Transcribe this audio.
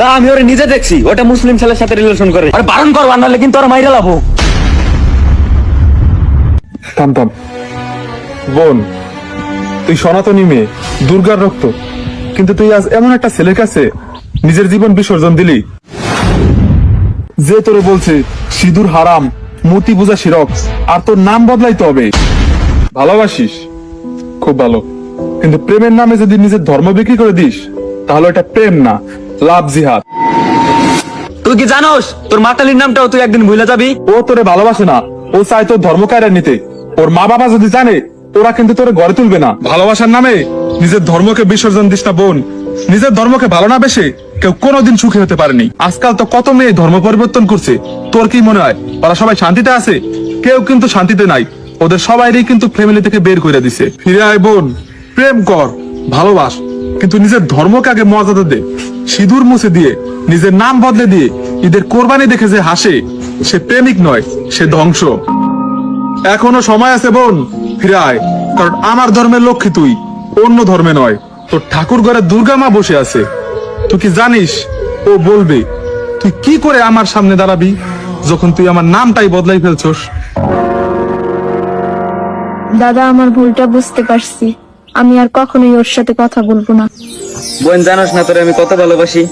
না আমি ওরে নিজে দেখছি। ওটা মুসলিম ছেলের সাথে রিলেশন করে। আরে বারণ কর আনালে কিন্তু ওরা মাইরা লাভো থাম থাম। বোন, তুই সনাতনী মেয়ে, দুর্গার রক্ত। কিন্তু তুই আজ এমন একটা ছেলের কাছে নিজের জীবন বিসর্জন দিলি। যে তোরে বলছে, সিঁদুর হারাম মূর্তি পূজা শিরক আর তোর নাম বদলাইতে হবে। ভালোবাসিস? খুব ভালো। কিন্তু প্রেমের নামে যদি নিজের ধর্ম বিক্রি করে দিস, তাহলে এটা প্রেম না। লাভ জিহাদ। তুই কি জানোস? তোর মাতালির নামটাও তুই একদিন ভুলে যাবি? ও তোরে ভালোবাসে না। ও চায় তোর ধর্ম কায়রা নিতে। ওর মা বাবা যদি জানে ওরা কিন্তু তোরে গড়ে তুলবে না। ভালোবাসার নামে নিজের ধর্মকে বিসর্জন দিস না বোন। নিজের ধর্মকে ভালো না বেশে কেউ কোনোদিন সুখী হতে পারেনি। আজকাল তো কত মেয়ে ধর্ম পরিবর্তন করছে। তোর কি মনে হয়? ওরা সবাই শান্তিতে আছে? কেউ কিন্তু শান্তিতে নাই। ওদের সবাইরই কিন্তু ফ্যামিলি থেকে বের করে দিছে। ফিরে আয় বোন। প্রেম কর। ভালোবাস। কিন্তু নিজের ধর্মকে আগে মর্যাদা দে। সিঁদুর মুছে দিয়ে, নিজের নাম বদলে দিয়ে ঈদের কোরবানি দেখে যে হাসে, সে প্রেমিক নয়, সে ধ্বংস। এখনও সময় আছে বোন, ফিরে আয়, কারণ আমার ধর্মের লক্ষ্মী তুই, অন্য ধর্মে নয়। তোর ঠাকুর ঘরে দুর্গা মা বসে আছে। তুই কি জানিস, ও বলবে, তুই কি করে আমার সামনে দাঁড়াবি যখন তুই আমার নামটাই বদলাই ফেলছস? দাদা, আমার ভুলটা বুঝতে পারছি। আমি আর কখনোই ওর সাথে কথা বলব না। বোন, জানাস না তোরে আমি কত ভালোবাসি।